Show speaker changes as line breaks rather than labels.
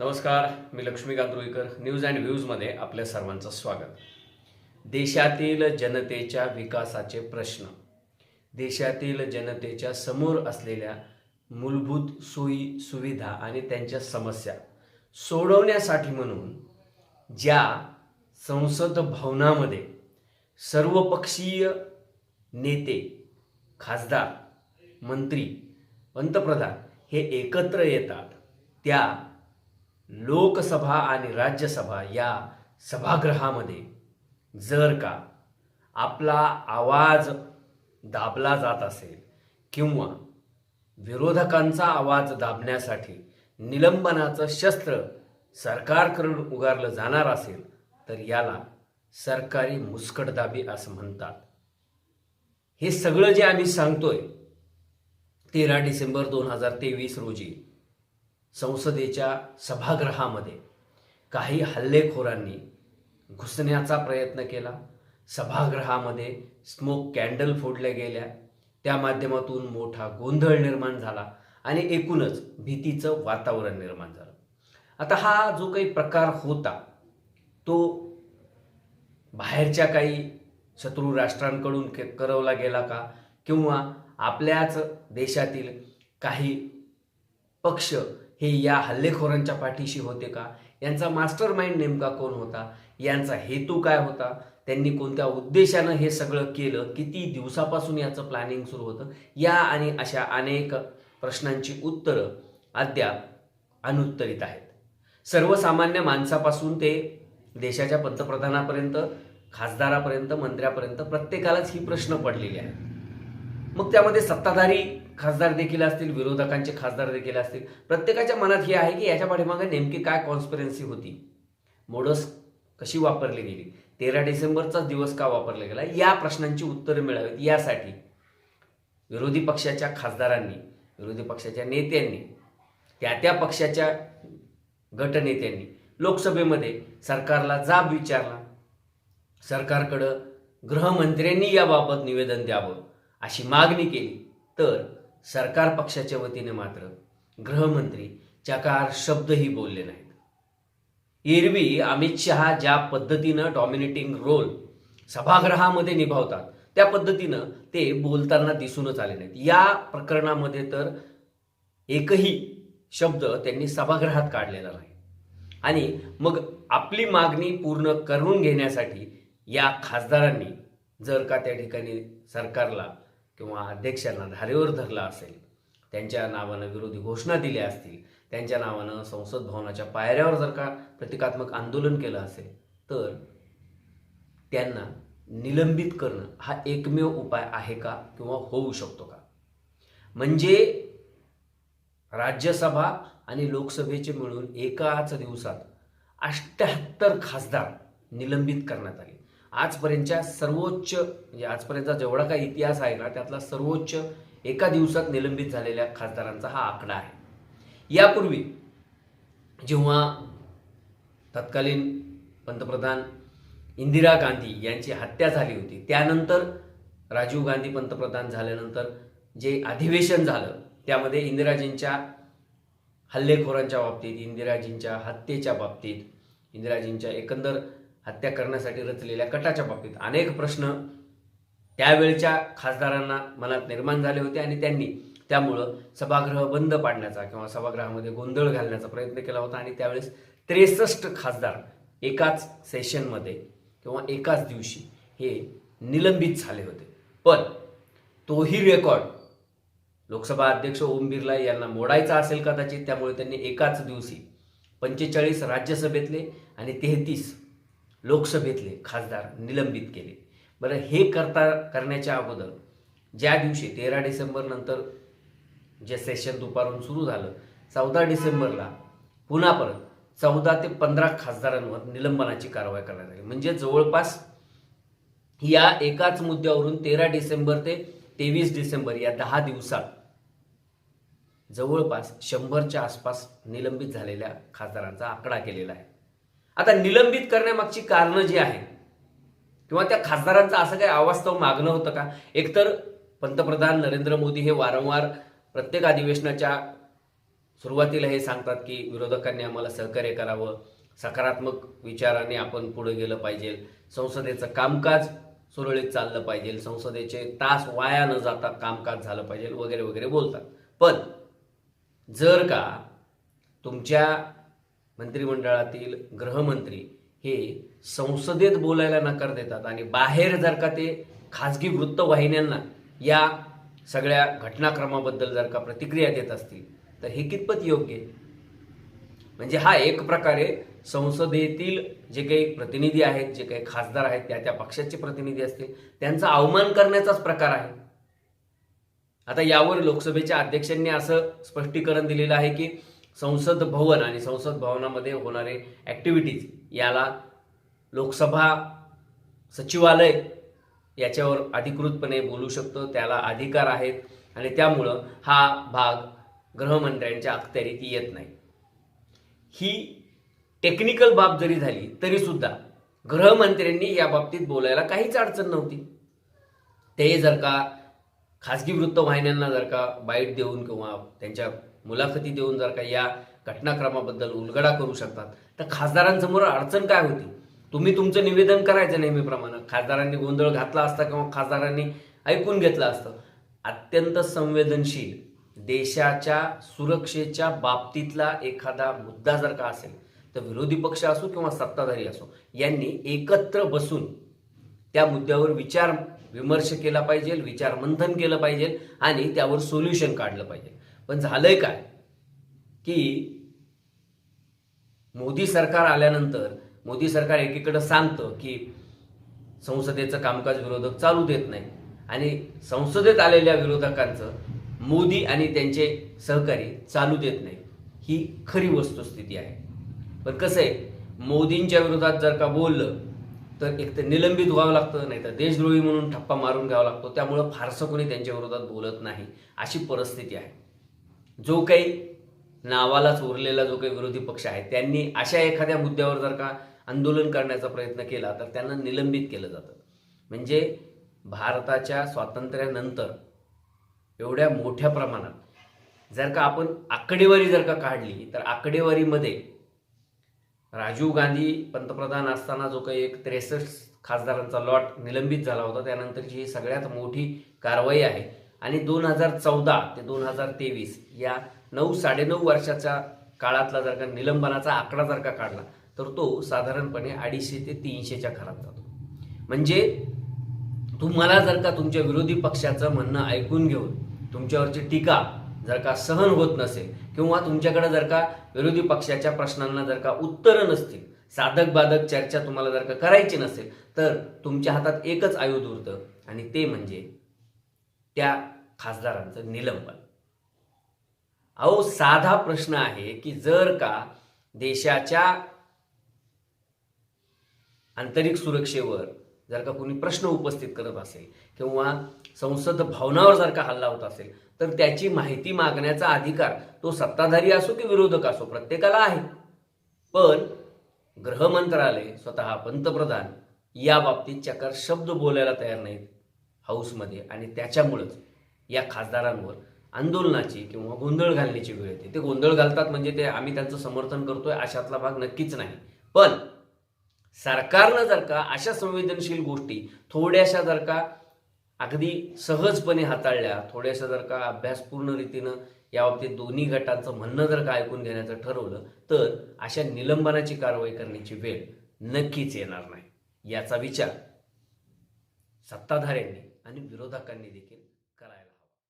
नमस्कार मी Laxmikant Ruikar news and व्ह्यूजमध्ये आपल्या सर्वांचं स्वागत. देशातील जनतेच्या विकासाचे प्रश्न. देशातील जनतेच्या समोर असलेल्या मूलभूत सोयी सुविधा आणि त्यांच्या समस्या सोडवण्यासाठी म्हणून ज्या संसद भवनामध्ये सर्वपक्षीय नेते खासदार मंत्री पंतप्रधान हे एकत्र येतात त्या लोकसभा आणि राज्यसभा या सभागृहामध्ये जर का आपला आवाज दाबला जात असेल किंवा विरोधकांचा आवाज दाबण्यासाठी निलंबनाचं शस्त्र सरकारकडून उगारलं जाणार असेल तर याला सरकारी मुस्कटदाबी असं म्हणतात. हे सगळं जे आम्ही सांगतोय तेरा डिसेंबर दोन हजार तेवीस रोजी संसदेच्या सभागृहामध्ये काही हल्लेखोरांनी घुसण्याचा प्रयत्न केला. सभागृहामध्ये स्मोक कॅन्डल फोडल्या गेल्या. त्या माध्यमातून मोठा गोंधळ निर्माण झाला आणि एकूणच भीतीचं वातावरण निर्माण झालं. आता हा जो काही प्रकार होता तो बाहेरच्या काही शत्रू राष्ट्रांकडून के- करवला गेला का? किंवा आपल्याच देशातील काही पक्ष हे या हल्लेखोरांच्या पाठीशी होते का? यांचा मास्टर माइंड नेमका कोण होता? यांचा हेतू काय होता? त्यांनी कोणत्या उद्देशानं हे सगळं केलं? किती दिवसापासून याचं प्लॅनिंग सुरू होतं? या आणि अशा अनेक प्रश्नांची उत्तरं अद्याप अनुत्तरित आहेत. सर्वसामान्य माणसापासून ते देशाच्या पंतप्रधानापर्यंत खासदारापर्यंत मंत्र्यापर्यंत प्रत्येकालाच ही प्रश्न पडलेले आहेत. मग त्यामध्ये सत्ताधारी खासदार देखील असतील विरोधकांचे खासदार देखील असतील. प्रत्येकाच्या मनात हे आहे की याच्या पाठीमागे नेमकी काय कॉन्स्पिरन्सी होती? मोडस कशी वापरली गेली? तेरा डिसेंबरचाच दिवस का वापरला गेला? या प्रश्नांची उत्तरं मिळावीत. यासाठी विरोधी पक्षाच्या खासदारांनी विरोधी पक्षाच्या नेत्यांनी त्या त्या पक्षाच्या गटनेत्यांनी लोकसभेमध्ये सरकारला जाब विचारला. सरकारकडं गृहमंत्र्यांनी याबाबत निवेदन द्यावं अशी मागणी केली. तर सरकार पक्षाच्या वतीने मात्र गृहमंत्री चकार शब्दही बोलले नाहीत. एरवी अमित शहा ज्या पद्धतीनं डॉमिनेटिंग रोल सभागृहामध्ये निभावतात त्या पद्धतीनं ते बोलताना दिसूनच आले नाहीत. या प्रकरणामध्ये तर एकही शब्द त्यांनी सभागृहात काढलेला नाही. आणि मग आपली मागणी पूर्ण करून घेण्यासाठी या खासदारांनी जर का त्या ठिकाणी सरकारला किंवा अध्यक्षांना धारेवर धरला असेल त्यांच्या नावानं विरोधी घोषणा दिल्या असतील त्यांच्या नावानं संसद भवनाच्या पायऱ्यावर जर का प्रतिकात्मक आंदोलन केलं असेल तर त्यांना निलंबित करणं हा एकमेव उपाय आहे का किंवा होऊ शकतो का? म्हणजे राज्यसभा आणि लोकसभेचे मिळून एकाच दिवसात अष्ट्याहत्तर खासदार निलंबित करण्यात आले. आजपर्यंतच्या सर्वोच्च म्हणजे आजपर्यंतचा जेवढा काही इतिहास आहे ना त्यातला सर्वोच्च एका दिवसात निलंबित झालेल्या खासदारांचा हा आकडा आहे. यापूर्वी जेव्हा तत्कालीन पंतप्रधान इंदिरा गांधी यांची हत्या झाली होती त्यानंतर राजीव गांधी पंतप्रधान झाल्यानंतर जे अधिवेशन झालं त्यामध्ये इंदिराजींच्या हल्लेखोरांच्या बाबतीत इंदिराजींच्या हत्येच्या बाबतीत इंदिराजींच्या एकंदर हत्या करण्यासाठी रचलेल्या कटाच्या बाबतीत अनेक प्रश्न त्यावेळच्या खासदारांना मनात निर्माण झाले होते आणि त्यांनी त्यामुळं सभागृह बंद पाडण्याचा किंवा सभागृहामध्ये गोंधळ घालण्याचा प्रयत्न केला होता आणि त्यावेळेस त्रेसष्ट खासदार एकाच सेशनमध्ये किंवा एकाच दिवशी हे निलंबित झाले होते. पण तोही रेकॉर्ड लोकसभा अध्यक्ष ओम बिर्ला यांना मोडायचा असेल कदाचित त्यामुळे त्यांनी एकाच दिवशी पंचेचाळीस राज्यसभेतले आणि तेहतीस लोकसभेतले खासदार निलंबित केले. बरं हे करता करण्याच्या अगोदर ज्या दिवशी तेरा डिसेंबर नंतर जे सेशन दुपारून सुरू झालं चौदा डिसेंबरला पुन्हा परत चौदा ते पंधरा खासदारांवर निलंबनाची कारवाई करण्यात आली. म्हणजे जवळपास या एकाच मुद्द्यावरून तेरा डिसेंबर ते तेवीस डिसेंबर या दहा दिवसात जवळपास शंभरच्या आसपास निलंबित झालेल्या खासदारांचा आकडा केलेला आहे. आता निलंबित करण्यामागची कारणं जी आहेत किंवा त्या खासदारांचं असं काही अवास्तव मागणं होतं का? एकतर पंतप्रधान नरेंद्र मोदी हे वारंवार प्रत्येक अधिवेशनाच्या सुरुवातीला हे सांगतात की विरोधकांनी आम्हाला सहकार्य करावं सकारात्मक विचाराने आपण पुढे गेलं पाहिजे संसदेचं कामकाज सुरळीत चाललं पाहिजे संसदेचे तास वाया न जाता कामकाज झालं पाहिजे वगैरे वगैरे बोलतात. पण जर का तुमच्या मंत्रिमंडळातील गृहमंत्री हे संसदेत बोलायला नकार देतात आणि बाहेर जर का ते खाजगी वृत्तवाहिन्यांना या सगळ्या घटनाक्रमाबद्दल जर का प्रतिक्रिया देत असतील तर हे कितपत योग्य? आहे म्हणजे हा एक प्रकारे संसदेतील जे काही प्रतिनिधी आहेत जे काही खासदार आहेत त्या त्या पक्षाचे प्रतिनिधी असतील त्यांचा अवमान करण्याचाच प्रकार आहे. आता यावर लोकसभेच्या अध्यक्षांनी असं स्पष्टीकरण दिलेलं आहे की संसद भवन आणि संसद भवनामध्ये होणारे ॲक्टिव्हिटीज याला लोकसभा सचिवालय याच्यावर अधिकृतपणे बोलू शकतो. त्याला अधिकार आहेत आणि त्यामुळं हा भाग गृहमंत्र्यांच्या अखत्यारीत येत नाही. ही टेक्निकल बाब जरी झाली तरीसुद्धा गृहमंत्र्यांनी या बाबतीत बोलायला काहीच अडचण नव्हती. ते जर का खाजगी वृत्तवाहिन्यांना जर का बाईट देऊन किंवा त्यांच्या मुलाखती देऊन जर का या घटनाक्रमाबद्दल उलगडा करू शकतात तर खासदारांसमोर अडचण काय होती? तुम्ही तुमचं निवेदन करायचं नेहमीप्रमाणे. खासदारांनी गोंधळ घातला असता किंवा खासदारांनी ऐकून घेतलं असतं. अत्यंत संवेदनशील देशाच्या सुरक्षेच्या बाबतीतला एखादा मुद्दा जर का असेल तर विरोधी पक्ष असो किंवा सत्ताधारी असो यांनी एकत्र बसून त्या मुद्द्यावर विचार विमर्श केला पाहिजे विचारमंथन केलं पाहिजे आणि त्यावर सोल्युशन काढलं पाहिजे. पण झालंय काय? की मोदी सरकार आल्यानंतर मोदी सरकार एकीकडं सांगतं की संसदेचं कामकाज विरोधक चालू देत नाही. आणि संसदेत आलेल्या विरोधकांचं मोदी आणि त्यांचे सहकारी चालू देत नाही. ही खरी वस्तुस्थिती आहे. पण कसं आहे मोदींच्या विरोधात जर का बोललं तर एक तर निलंबित व्हावं लागतं नाही तर देशद्रोही म्हणून ठप्पा मारून घ्यावा लागतो. त्यामुळं फारसं कोणी त्यांच्या विरोधात बोलत नाही. अशी परिस्थिती आहे. जो काही नावालाच उरलेला जो काही विरोधी पक्ष आहे त्यांनी अशा एखाद्या मुद्द्यावर जर का आंदोलन करण्याचा प्रयत्न केला तर त्यांना निलंबित केलं जातं. म्हणजे भारताच्या स्वातंत्र्यानंतर एवढ्या मोठ्या प्रमाणात जर का आपण आकडेवारी जर का काढली तर आकडेवारीमध्ये राजीव गांधी पंतप्रधान असताना जो काही एक त्रेसष्ट खासदारांचा लॉट निलंबित झाला होता त्यानंतरची ही सगळ्यात मोठी कारवाई आहे. आणि दोन हजार चौदा ते दोन हजार तेवीस या नऊ साडेनऊ वर्षाच्या काळातला जर का निलंबनाचा आकडा जर का काढला तर तो साधारणपणे अडीचशे ते तीनशेच्या घरात जातो. म्हणजे तुम्हाला जर का तुमच्या विरोधी पक्षाचं म्हणणं ऐकून घेऊन तुमच्यावरची टीका जर का सहन होत नसेल किंवा तुमच्याकडे जर का विरोधी पक्षाच्या प्रश्नांना जर का उत्तरं नसतील साधक बाधक चर्चा तुम्हाला जर का करायची नसेल तर तुमच्या हातात एकच आयुध उरतं आणि ते म्हणजे त्या खासदारांचं निलंबन. अहो साधा प्रश्न आहे की जर का देशाच्या आंतरिक सुरक्षेवर जर का कोणी प्रश्न उपस्थित करत असेल किंवा संसद भावनावर जर का हल्ला होत असेल तर त्याची माहिती मागण्याचा अधिकार तो सत्ताधारी असो की विरोधक असो प्रत्येकाला आहे. पण गृह मंत्रालय स्वतः पंतप्रधान या बाबतीत चकार शब्द बोलायला तयार नाहीत हाऊसमध्ये आणि त्याच्यामुळंच. या खासदारांवर आंदोलनाची किंवा गोंधळ घालण्याची वेळ येते. ते गोंधळ घालतात म्हणजे ते आम्ही त्यांचं समर्थन करतोय अशातला भाग नक्कीच नाही. पण सरकारनं जर का अशा संवेदनशील गोष्टी थोड्याशा जर का अगदी सहजपणे हाताळल्या थोड्याशा जर का अभ्यासपूर्ण रीतीनं या बाबतीत दोन्ही गटांचं म्हणणं जर का ऐकून घेण्याचं ठरवलं तर अशा निलंबनाची कारवाई करण्याची वेळ नक्कीच येणार नाही. याचा विचार सत्ताधाऱ्यांनी आणि विरोधकांनी देखील